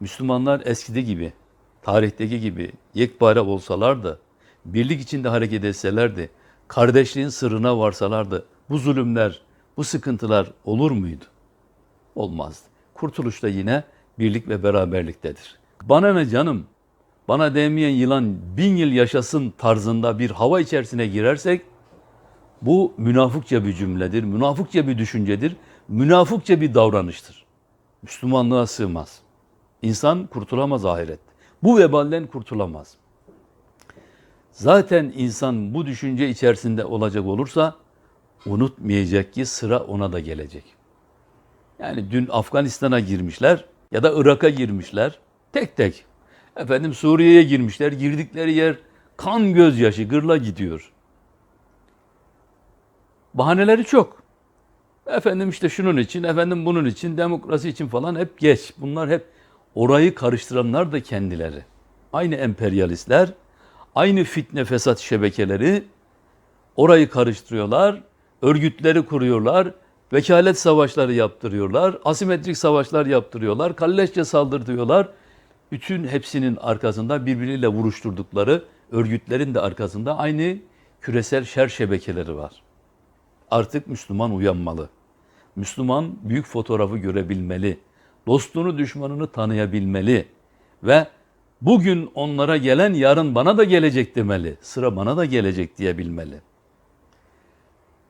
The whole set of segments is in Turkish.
Müslümanlar eskide gibi, tarihteki gibi yekpare olsalardı, birlik içinde hareket etselerdi, kardeşliğin sırrına varsalardı, bu zulümler, bu sıkıntılar olur muydu? Olmazdı. Kurtuluş da yine birlik ve beraberliktedir. Bana ne canım? Bana değmeyen yılan bin yıl yaşasın tarzında bir hava içerisine girersek bu münafıkça bir cümledir, münafıkça bir düşüncedir, münafıkça bir davranıştır. Müslümanlığa sığmaz. İnsan kurtulamaz ahiret. Bu vebalden kurtulamaz. Zaten insan bu düşünce içerisinde olacak olursa unutmayacak ki sıra ona da gelecek. Yani dün Afganistan'a girmişler ya da Irak'a girmişler tek tek. Efendim Suriye'ye girmişler. Girdikleri yer kan gözyaşı gırla gidiyor. Bahaneleri çok. Efendim işte şunun için, efendim bunun için, demokrasi için falan hep geç. Bunlar hep orayı karıştıranlar da kendileri. Aynı emperyalistler, aynı fitne fesat şebekeleri orayı karıştırıyorlar, örgütleri kuruyorlar, vekalet savaşları yaptırıyorlar, asimetrik savaşlar yaptırıyorlar, kalleşçe saldırtıyorlar. Bütün hepsinin arkasında birbiriyle vuruşturdukları örgütlerin de arkasında aynı küresel şer şebekeleri var. Artık Müslüman uyanmalı. Müslüman büyük fotoğrafı görebilmeli. Dostunu düşmanını tanıyabilmeli. Ve bugün onlara gelen yarın bana da gelecek demeli. Sıra bana da gelecek diyebilmeli.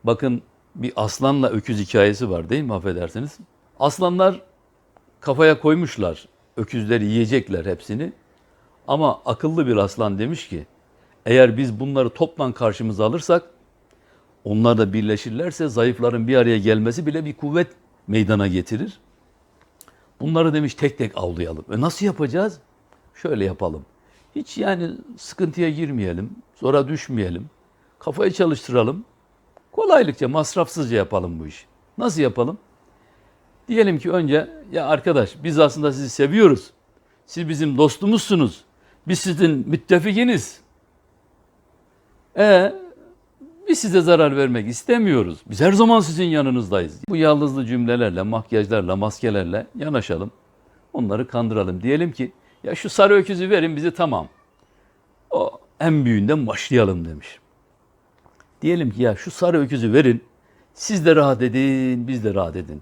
Bakın bir aslanla öküz hikayesi var değil mi affedersiniz? Aslanlar kafaya koymuşlar öküzleri yiyecekler hepsini. Ama akıllı bir aslan demiş ki eğer biz bunları toptan karşımıza alırsak onlar da birleşirlerse zayıfların bir araya gelmesi bile bir kuvvet meydana getirir. Bunları demiş tek tek avlayalım. E nasıl yapacağız? Şöyle yapalım. Hiç yani sıkıntıya girmeyelim, zora düşmeyelim. Kafayı çalıştıralım. Kolaylıkça, masrafsızca yapalım bu işi. Nasıl yapalım? Diyelim ki önce ya arkadaş biz aslında sizi seviyoruz. Siz bizim dostumuzsunuz. Biz sizin müttefikiniz. E biz size zarar vermek istemiyoruz. Biz her zaman sizin yanınızdayız. Bu yalnızlı cümlelerle, makyajlarla, maskelerle yanaşalım. Onları kandıralım. Diyelim ki ya şu sarı öküzü verin bizi tamam. O en büyüğünden başlayalım demiş. Diyelim ki ya şu sarı öküzü verin. Siz de rahat edin, biz de rahat edin.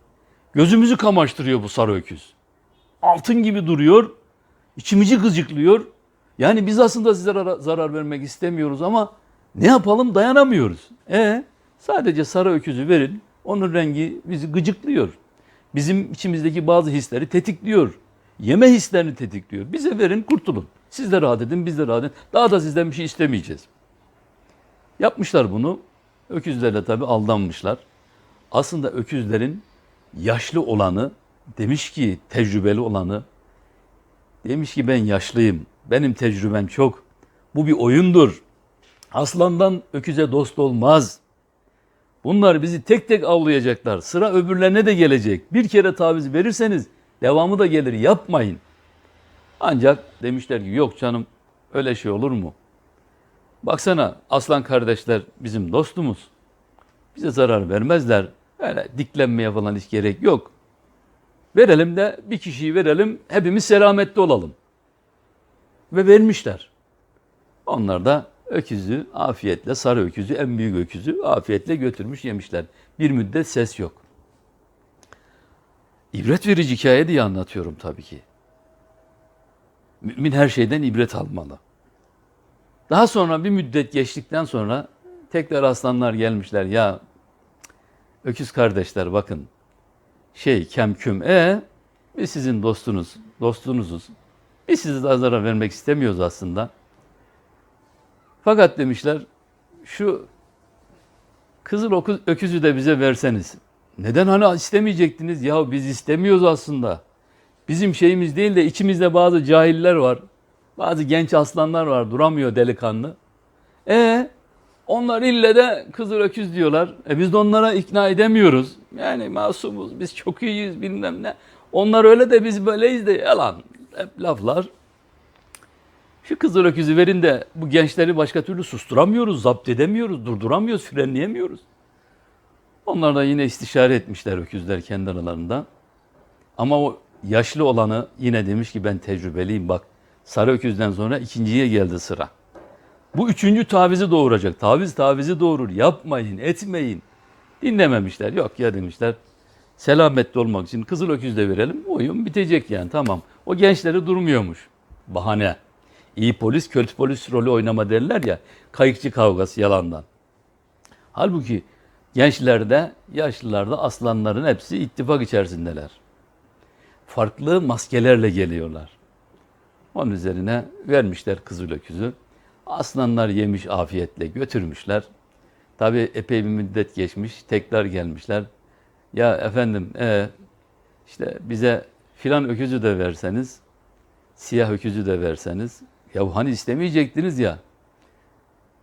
Gözümüzü kamaştırıyor bu sarı öküz. Altın gibi duruyor. içimizi gıcıklıyor. Yani biz aslında size zarar vermek istemiyoruz ama ne yapalım dayanamıyoruz. E sadece sarı öküzü verin. Onun rengi bizi gıcıklıyor. Bizim içimizdeki bazı hisleri tetikliyor. Yeme hislerini tetikliyor. Bize verin kurtulun. Siz de rahat edin, biz de rahat edin. Daha da sizden bir şey istemeyeceğiz. Yapmışlar bunu. Öküzlerle tabii aldanmışlar. Aslında öküzlerin yaşlı olanı demiş ki tecrübeli olanı demiş ki ben yaşlıyım. Benim tecrübem çok. Bu bir oyundur. Aslandan öküze dost olmaz. Bunlar bizi tek tek avlayacaklar. Sıra öbürlerine de gelecek. Bir kere taviz verirseniz devamı da gelir. Yapmayın. Ancak demişler ki yok canım öyle şey olur mu? Baksana aslan kardeşler bizim dostumuz. Bize zarar vermezler. Öyle diklenmeye falan hiç gerek yok. Verelim de bir kişiyi verelim hepimiz selametli olalım. Ve vermişler. Onlar da öküzü afiyetle, sarı öküzü, en büyük öküzü afiyetle götürmüş yemişler. Bir müddet ses yok. İbret verici hikaye diye anlatıyorum tabii ki. Mümin her şeyden ibret almalı. Daha sonra bir müddet geçtikten sonra tekrar aslanlar gelmişler. Ya öküz kardeşler bakın şey kemküm e biz sizin dostunuz, dostunuzuz. Biz size daha zarar vermek istemiyoruz aslında. Fakat demişler şu kızıl okuz, öküzü de bize verseniz. Neden hani istemeyecektiniz? Ya biz istemiyoruz aslında. Bizim şeyimiz değil de içimizde bazı cahiller var. Bazı genç aslanlar var duramıyor delikanlı. E onlar ille de kızıl öküz diyorlar. E biz de onlara ikna edemiyoruz. Yani masumuz, biz çok iyiyiz bilmem ne. Onlar öyle de biz böyleyiz de yalan. Hep laflar. Şu kızıl öküzü verin de bu gençleri başka türlü susturamıyoruz, zapt edemiyoruz, durduramıyoruz, frenleyemiyoruz. Onlar da yine istişare etmişler öküzler kendi aralarında. Ama o yaşlı olanı yine demiş ki ben tecrübeliyim bak. Sarı öküzden sonra ikinciye geldi sıra. Bu üçüncü tavizi doğuracak. Taviz tavizi doğurur. Yapmayın, etmeyin. Dinlememişler. Yok ya demişler. Selametli olmak için kızıl öküz de verelim. Oyun bitecek yani tamam. O gençleri durmuyormuş. Bahane. İyi polis kötü polis rolü oynama derler ya. Kayıkçı kavgası yalandan. Halbuki gençlerde, yaşlılarda aslanların hepsi ittifak içerisindeler. Farklı maskelerle geliyorlar. Onun üzerine vermişler kızıl öküzü. Aslanlar yemiş afiyetle götürmüşler. Tabi epey bir müddet geçmiş. Tekrar gelmişler. Ya efendim e, işte bize filan öküzü de verseniz, siyah öküzü de verseniz. Ya hani istemeyecektiniz ya.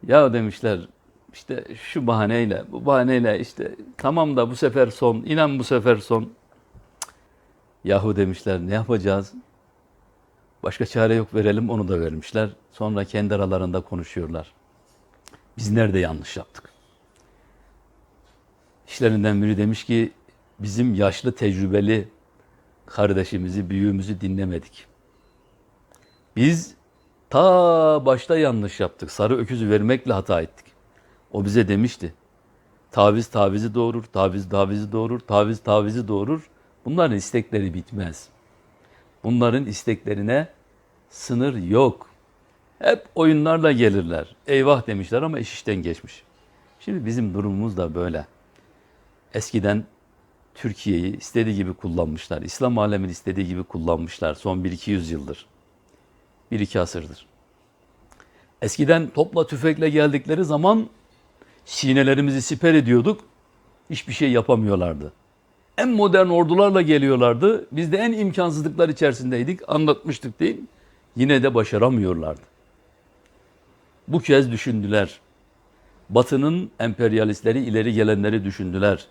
Ya demişler işte şu bahaneyle, bu bahaneyle işte tamam da bu sefer son, inan bu sefer son. Yahu demişler ne yapacağız? Başka çare yok verelim onu da vermişler. Sonra kendi aralarında konuşuyorlar. Biz nerede yanlış yaptık? İşlerinden biri demiş ki bizim yaşlı tecrübeli kardeşimizi, büyüğümüzü dinlemedik. Biz ta başta yanlış yaptık. Sarı öküzü vermekle hata ettik. O bize demişti. Taviz tavizi doğurur, taviz tavizi doğurur, taviz tavizi doğurur. Bunların istekleri bitmez. Bunların isteklerine sınır yok. Hep oyunlarla gelirler. Eyvah demişler ama iş işten geçmiş. Şimdi bizim durumumuz da böyle. Eskiden Türkiye'yi istediği gibi kullanmışlar. İslam alemini istediği gibi kullanmışlar son 1-200 yıldır. 1-2 asırdır. Eskiden topla tüfekle geldikleri zaman sinelerimizi siper ediyorduk. Hiçbir şey yapamıyorlardı. En modern ordularla geliyorlardı. Biz de en imkansızlıklar içerisindeydik. Anlatmıştık değil. Yine de başaramıyorlardı. Bu kez düşündüler. Batı'nın emperyalistleri ileri gelenleri düşündüler.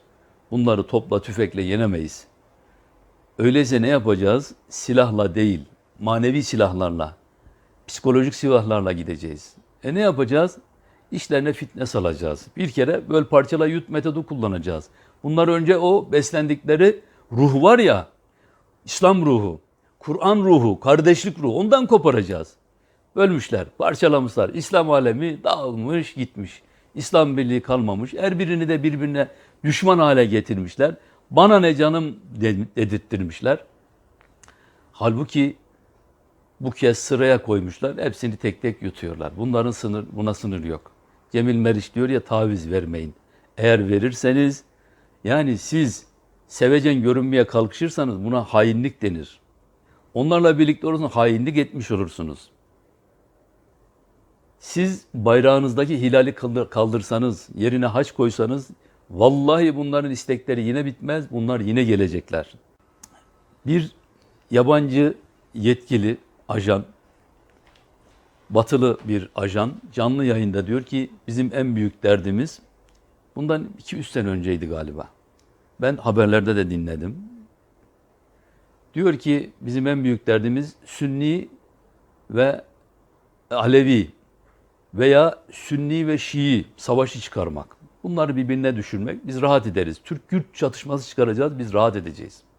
Bunları topla tüfekle yenemeyiz. Öyleyse ne yapacağız? Silahla değil, manevi silahlarla, psikolojik silahlarla gideceğiz. E ne yapacağız? İşlerine fitne salacağız. Bir kere böl parçala yut metodu kullanacağız. Bunlar önce o beslendikleri ruh var ya, İslam ruhu, Kur'an ruhu, kardeşlik ruhu ondan koparacağız. Bölmüşler, parçalamışlar. İslam alemi dağılmış gitmiş. İslam birliği kalmamış. Her birini de birbirine düşman hale getirmişler. Bana ne canım dedirttirmişler. Halbuki bu kez sıraya koymuşlar. Hepsini tek tek yutuyorlar. Bunların sınır, buna sınır yok. Cemil Meriç diyor ya taviz vermeyin. Eğer verirseniz yani siz sevecen görünmeye kalkışırsanız buna hainlik denir. Onlarla birlikte olursanız hainlik etmiş olursunuz. Siz bayrağınızdaki hilali kaldır- kaldırsanız, yerine haç koysanız vallahi bunların istekleri yine bitmez, bunlar yine gelecekler. Bir yabancı yetkili ajan, batılı bir ajan canlı yayında diyor ki bizim en büyük derdimiz bundan 2-3 sene önceydi galiba. Ben haberlerde de dinledim. Diyor ki bizim en büyük derdimiz Sünni ve Alevi veya Sünni ve Şii savaşı çıkarmak. Bunları birbirine düşürmek. Biz rahat ederiz. Türk-Kürt çatışması çıkaracağız. Biz rahat edeceğiz.